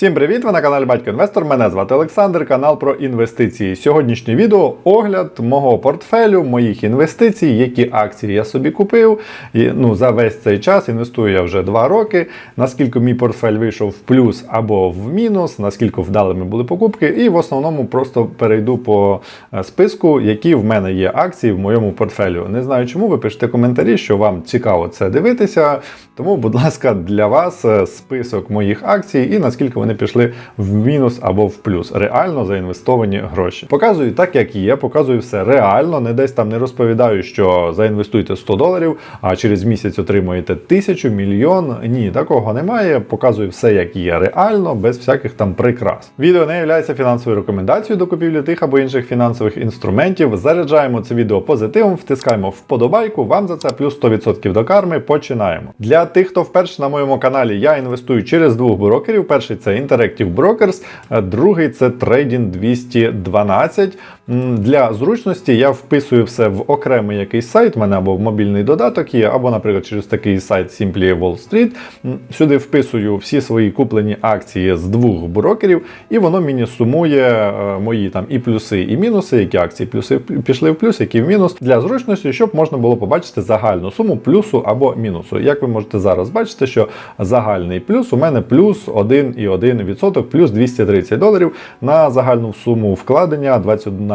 Всім привіт! Ви на каналі Батько Інвестор. Мене звати Олександр, канал про інвестиції. Сьогоднішнє відео огляд мого портфелю, моїх інвестицій, які акції я собі купив. І, ну, за весь цей час інвестую я вже 2 роки. Наскільки мій портфель вийшов в плюс або в мінус, наскільки вдалими були покупки, і в основному просто перейду по е, списку, які в мене є акції в моєму портфелю. Не знаю, чому ви пишете коментарі, що вам цікаво це дивитися. Тому, будь ласка, для вас е, список моїх акцій і наскільки вони пішли в мінус або в плюс. Реально заінвестовані гроші. Показую так, як є, показую все реально, не десь там не розповідаю, що заінвестуйте 100 доларів, а через місяць отримуєте тисячу, мільйон. Ні, такого немає. Показую все, як є реально, без всяких там прикрас. Відео не є фінансовою рекомендацією до купівлі тих або інших фінансових інструментів. Заряджаємо це відео позитивом, втискаємо вподобайку. Вам за це плюс 100% до карми. Починаємо. Для тих, хто вперше на моєму каналі, я інвестую через двох брокерів. Перший це Interactive Brokers, другий це Trading 212. Для зручності я вписую все в окремий якийсь сайт, в мене або в мобільний додаток є, або, наприклад, через такий сайт Simply Wall Street. Сюди вписую всі свої куплені акції з двох брокерів, і воно мені сумує е, мої там і плюси, і мінуси, які акції плюси пішли в плюс, які в мінус для зручності, щоб можна було побачити загальну суму плюсу або мінусу. Як ви можете зараз бачити, що загальний плюс у мене плюс 1,1%, плюс 230 доларів на загальну суму вкладення 21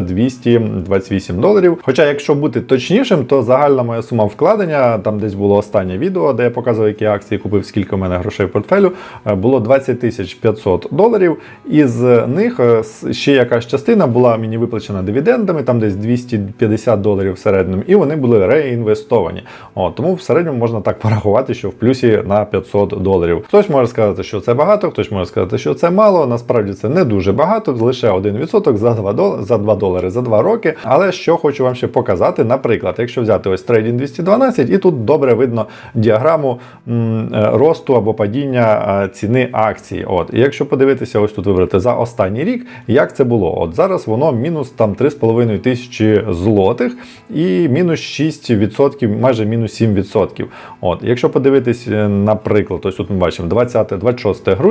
228 доларів. Хоча, якщо бути точнішим, то загальна моя сума вкладення, там десь було останнє відео, де я показував, які акції купив, скільки у мене грошей в портфелю, е, було 20 500 доларів. Із них е, ще якась частина була мені виплачена дивідендами, там десь 250 доларів в середньому, і вони були реінвестовані. О, тому в середньому можна так порахувати, що в плюсі на 500 доларів. Хтось може сказати, що це багато, хтось може сказати, що це мало. Насправді це не дуже багато, лише 1% за 2 долари, за 2 долари за 2 роки. Але що хочу вам ще показати, наприклад, якщо взяти ось Trading 212, і тут добре видно діаграму м, е, росту або падіння е, ціни акції. От, і якщо подивитися, ось тут вибрати за останній рік, як це було? От зараз воно мінус там 3,5 тисячі злотих і мінус 6%, майже мінус 7%. От, якщо подивитись, е, наприклад, ось тут ми бачимо 20-26 грудня,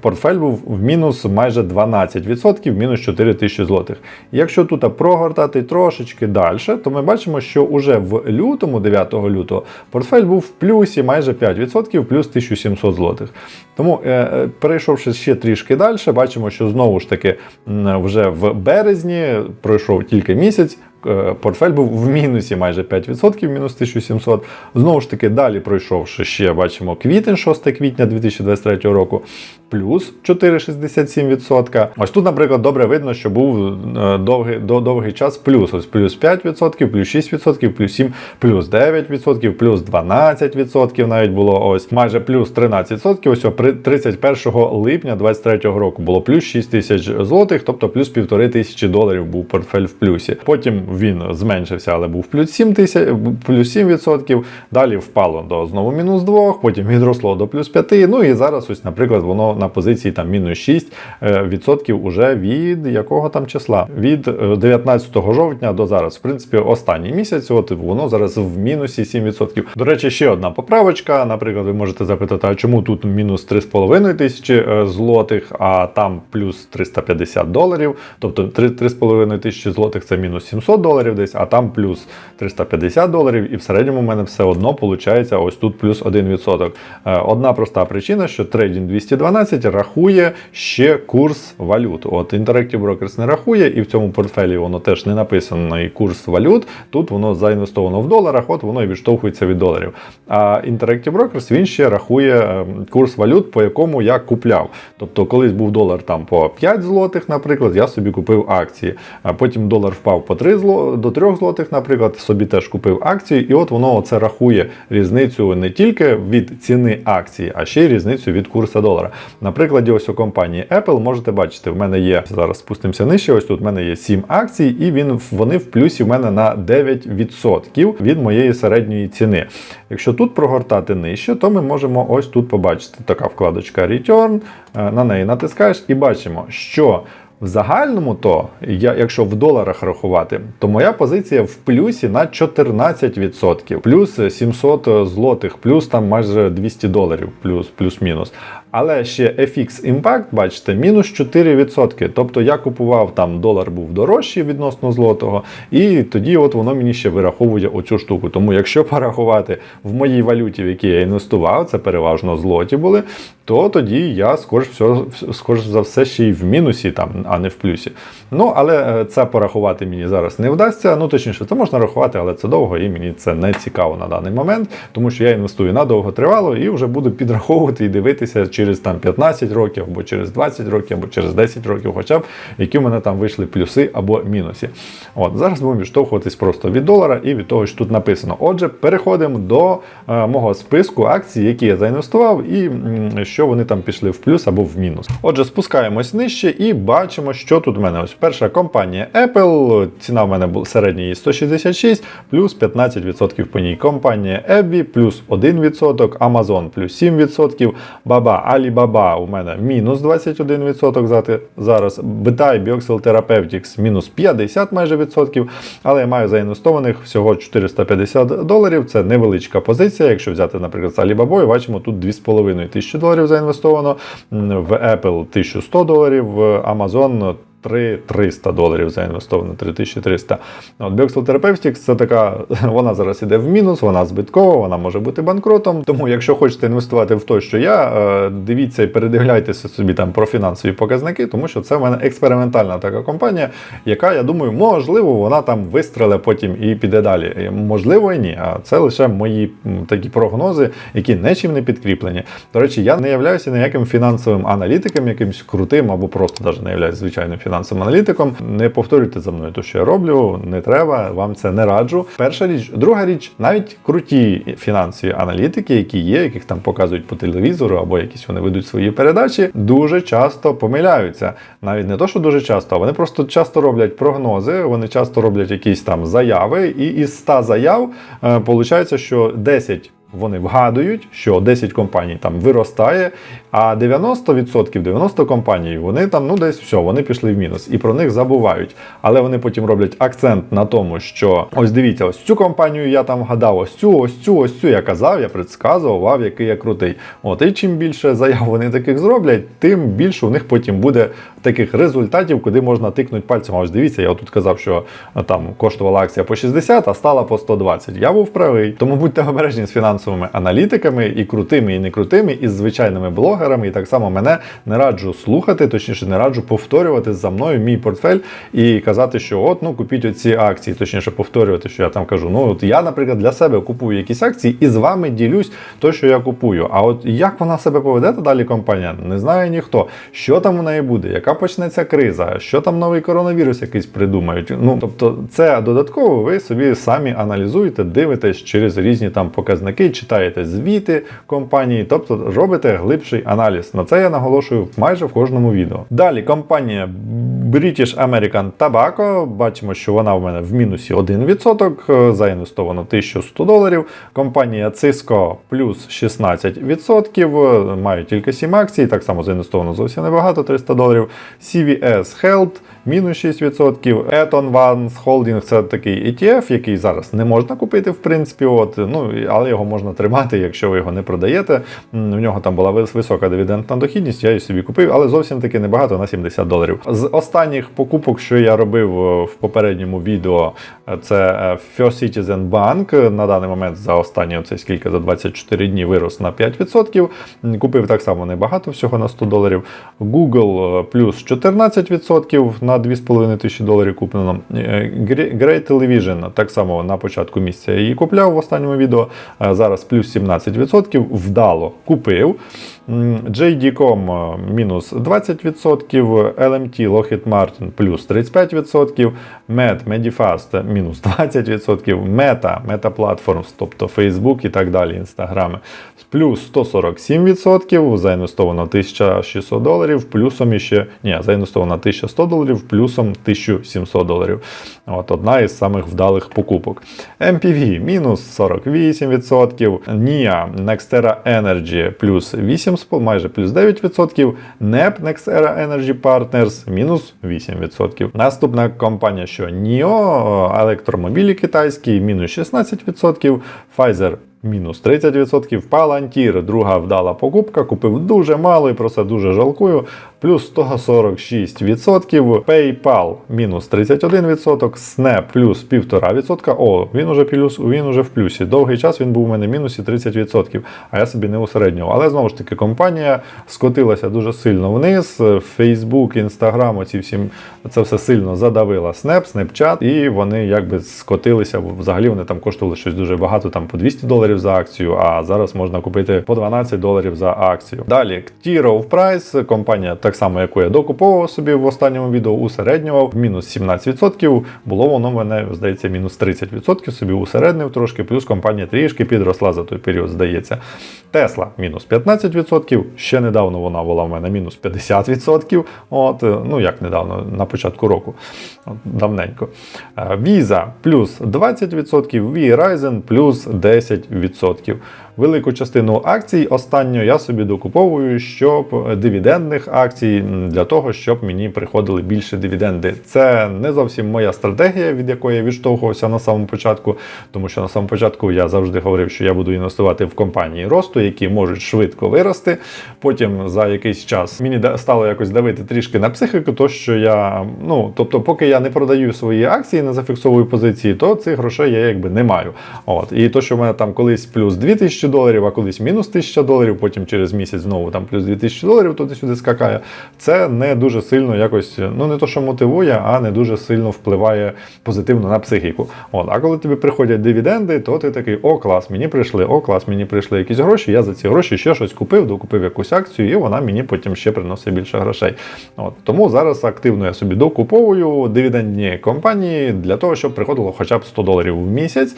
портфель був в мінус майже 12%, мінус 4 тисячі злотих. Якщо тут прогортати трошечки далі, то ми бачимо, що уже в лютому, 9 лютого, портфель був в плюсі майже 5%, плюс 1700 злотих. Тому, е, е, перейшовши ще трішки далі, бачимо, що знову ж таки вже в березні пройшов тільки місяць. Е, Портфель був в мінусі майже 5%, мінус 1700. Знову ж таки, далі пройшовши ще бачимо квітень, 6 квітня 2023 року, плюс 4,67%. Ось тут, наприклад, добре видно, що був е, довгий, до, довгий час плюс. Ось плюс 5%, плюс 6%, плюс 7, плюс 9%, плюс 12% навіть було ось майже плюс 13%. Ось при 31 липня 2023 року було плюс 6 тисяч злотих, тобто плюс півтори тисячі доларів був портфель в плюсі. Потім він зменшився, але був плюс 7 тисяч, плюс 7%. Далі впало до знову мінус 2, потім відросло до плюс 5. Ну і зараз, ось, наприклад, воно на позиції там мінус 6 е, відсотків уже від якого там числа? Від е, 19 жовтня до зараз. В принципі, останній місяць, от воно зараз в мінусі 7%. До речі, ще одна поправочка. Наприклад, ви можете запитати, а чому тут мінус 3,5 тисячі е, злотих, а там плюс 350 доларів. Тобто 3,5 тисячі злотих це мінус 700 доларів десь, а там плюс 350 доларів. І в середньому в мене все одно виходить ось тут плюс 1%. Е, Одна проста причина, що Trading 212 рахує ще курс валют. От Interactive Brokers не рахує, і в цьому портфелі воно теж не написано і курс валют. Тут воно заінвестовано в доларах, от воно і відштовхується від доларів. А Interactive Brokers він ще рахує е, курс валют, по якому я купляв. Тобто, колись був долар там по 5 злотих, наприклад, я собі купив акції. А потім долар впав по 3 зло, до 3 злотих, наприклад, собі теж купив акції, і от воно це рахує різницю не тільки від ціни акції, а ще й різницю від курсу долара. На прикладі ось у компанії Apple можете бачити, в мене є зараз спустимося нижче. Ось тут в мене є 7 акцій, і він вони в плюсі в мене на 9% від моєї середньої ціни. Якщо тут прогортати нижче, то ми можемо ось тут побачити така вкладочка Return. е, На неї натискаєш і бачимо, що в загальному, то я, якщо в доларах рахувати, то моя позиція в плюсі на 14%, плюс 700 злотих, плюс там майже 200 доларів, плюс плюс-мінус. Але ще FX Impact, бачите, мінус 4%. Тобто я купував там долар був дорожчий відносно злотого, і тоді от воно мені ще вираховує оцю штуку. Тому якщо порахувати в моїй валюті, в якій я інвестував, це переважно злоті були, то тоді я скоріш, все, скоріш за все ще й в мінусі, там, а не в плюсі. Ну, але е, це порахувати мені зараз не вдасться. Ну, точніше, це можна рахувати, але це довго і мені це не цікаво на даний момент, тому що я інвестую на довготривало і вже буду підраховувати і дивитися через там 15 років, або через 20 років, або через 10 років, хоча б які в мене там вийшли плюси або мінуси. От зараз будемо відштовхуватись просто від долара і від того, що тут написано. Отже, переходимо до е, мого списку акцій, які я заінвестував, і м, що вони там пішли в плюс або в мінус. Отже, спускаємось нижче і бачимо, що тут в мене. Ось перша компанія Apple. Ціна в мене була середня її 166, плюс 15% по ній. Компанія Ebby плюс 1%, Amazon плюс 7%, Baba Alibaba у мене мінус 21% зати- зараз. Bitai Bioxel Therapeutics мінус 50 майже відсотків, але я маю заінвестованих всього 450 доларів. Це невеличка позиція. Якщо взяти, наприклад, з Alibaba, бачимо тут 2,5 тисячі доларів заінвестовано, в Apple 1100 доларів, в Amazon 3300 доларів заінвестовано, 3300. От Bioxel Therapeutics це така, вона зараз іде в мінус, вона збиткова, вона може бути банкротом. Тому, якщо хочете інвестувати в те, що я, е, дивіться і передивляйтеся собі там про фінансові показники, тому що це в мене експериментальна така компанія, яка, я думаю, можливо, вона там вистреле потім і піде далі. Можливо, і ні. А це лише мої такі прогнози, які нічим не підкріплені. До речі, я не являюся ніяким фінансовим аналітиком, якимсь крутим або просто навіть не являюся звичайним фінансовим аналітиком. Не повторюйте за мною те, що я роблю, не треба, вам це не раджу. Перша річ, друга річ, навіть круті фінансові аналітики, які є, яких там показують по телевізору, або якісь вони ведуть свої передачі, дуже часто помиляються. Навіть не то, що дуже часто, а вони просто часто роблять прогнози, вони часто роблять якісь там заяви, і із 100 заяв е, виходить, що 10 вони вгадують, що 10 компаній там виростає, а 90%, 90 компаній, вони там, ну десь все, вони пішли в мінус і про них забувають. Але вони потім роблять акцент на тому, що ось дивіться, ось цю компанію я там вгадав, ось цю, ось цю, ось цю я казав, я предсказував, який я крутий. От і чим більше заяв вони таких зроблять, тим більше у них потім буде таких результатів, куди можна тикнути пальцем. А ось дивіться, я тут казав, що там коштувала акція по 60, а стала по 120. Я був правий. Тому будьте обережні з фінансовими аналітиками, і крутими, і не крутими, і звичайними блогерами. І так само мене не раджу слухати, точніше, не раджу повторювати за мною мій портфель і казати, що от ну купіть оці акції, точніше повторювати, що я там кажу. Ну от я, наприклад, для себе купую якісь акції і з вами ділюсь то, що я купую. А от як вона себе поведе далі компанія, не знає ніхто. Що там у неї буде, яка почнеться криза, що там новий коронавірус якийсь придумають. Ну тобто, це додатково ви собі самі аналізуєте, дивитесь через різні там показники, читаєте звіти компанії, тобто робите глибший аналіз. На це я наголошую майже в кожному відео. Далі компанія British American Tobacco. Бачимо, що вона в мене в мінусі 1%, е, заінвестовано 1100 доларів. Компанія Cisco плюс 16%, е, маю тільки 7 акцій, так само заінвестовано зовсім небагато, 300 доларів. CVS Health мінус 6%. Eton Vance Holding це такий ETF, який зараз не можна купити, в принципі, от, ну, але його можна тримати, якщо ви його не продаєте. У нього там була висока дивідендна дохідність, я її собі купив, але зовсім таки небагато на 70 доларів. З останніх покупок, що я робив е, в попередньому відео, е, це е, First Citizen Bank. На даний момент за останні оце скільки за 24 дні вирос на 5%. Купив так само небагато, всього на 100 доларів. Google плюс 14% на 2,5 тисячі доларів куплено. Grey Television так само на початку місяця її купляв в останньому відео. Е, Зараз плюс 17%. Вдало купив. JD.com е, мінус 20%, LMT Lockheed Martin плюс 35%, Med Medifast мінус 20%, Meta, Meta Platforms, тобто Facebook і так далі, Instagram, плюс 147%, заінвестовано 1600 доларів, плюсом іще, ні, заінвестовано 1100 доларів, плюсом 1700 доларів. От одна із самих вдалих покупок. MPV мінус 48%, NIA Nextera Energy плюс 8, майже плюс 9%, NEP Nexera Energy Partners мінус 8%. Наступна компанія, що NIO, електромобілі китайські, мінус 16%, Pfizer мінус 30%. Palantir, друга вдала покупка, купив дуже мало і про це дуже жалкую. Плюс 146%. PayPal мінус 31%. Snap плюс 1,5%. О, він уже плюс, він уже в плюсі. Довгий час він був у мене мінусі 30%, а я собі не усереднював. Але знову ж таки, компанія скотилася дуже сильно вниз. Facebook, Instagram, оці всі це все сильно задавила Snap, Snapchat, і вони якби скотилися. Взагалі вони там коштували щось дуже багато, там по 200 доларів за акцію, а зараз можна купити по 12 доларів за акцію. Далі T Rowe Price, компанія так само, яку я докуповував собі в останньому відео, усереднював, мінус 17%. Було воно в мене, здається, мінус 30%, собі усереднив трошки, плюс компанія трішки підросла за той період, здається. Тесла мінус 15%. Ще недавно вона була в мене мінус 50%. От, е, ну як недавно, на початку року. От, давненько. Е, Visa плюс 20%, Verizon плюс 10%. Велику частину акцій останньо я собі докуповую, щоб е, дивідендних акцій м, для того, щоб мені приходили більше дивіденди. Це не зовсім моя стратегія, від якої я відштовхувався на самому початку, тому що на самому початку я завжди говорив, що я буду інвестувати в компанії росту, які можуть швидко вирости. Потім за якийсь час мені стало якось давити трішки на психіку, то що я, ну тобто, поки я не продаю свої акції, не зафіксовую позиції, то цих грошей я якби не маю. От і то, що в мене там колись плюс 2000 доларів, а колись мінус 1000 доларів, потім через місяць знову там плюс 2000 доларів туди-сюди скакає. Це не дуже сильно якось, ну не то, що мотивує, а не дуже сильно впливає позитивно на психіку. От, а коли тобі приходять дивіденди, то ти такий, о, клас, мені прийшли, о, клас, мені прийшли якісь гроші. Я за ці гроші ще щось купив, докупив якусь акцію, і вона мені потім ще приносить більше грошей. От, тому зараз активно я собі докуповую дивідендні компанії для того, щоб приходило хоча б 100 доларів в місяць.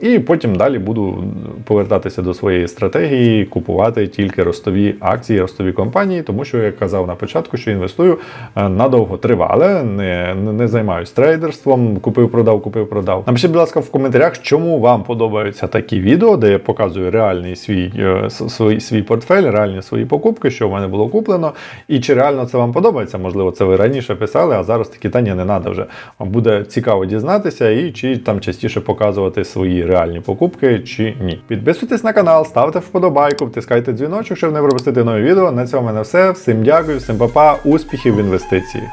І потім далі буду повертатися до своєї стратегії, купувати тільки ростові акції, ростові компанії, тому що я казав на початку, що інвестую е, надовго тривале, не, не, займаюсь трейдерством, купив, продав, купив, продав. Напишіть, будь ласка, в коментарях, чому вам подобаються такі відео, де я показую реальний свій, е, свій, свій портфель, реальні свої покупки, що в мене було куплено, і чи реально це вам подобається. Можливо, це ви раніше писали, а зараз такі та ні, не треба вже. Буде цікаво дізнатися і чи там частіше показувати свої реальні покупки, чи ні. Підписуйтесь на канал, ставте вподобайку, втискайте дзвіночок, щоб не пропустити нові відео. На цьому мене все. Всім дякую, всім па-па, успіхів в інвестиції.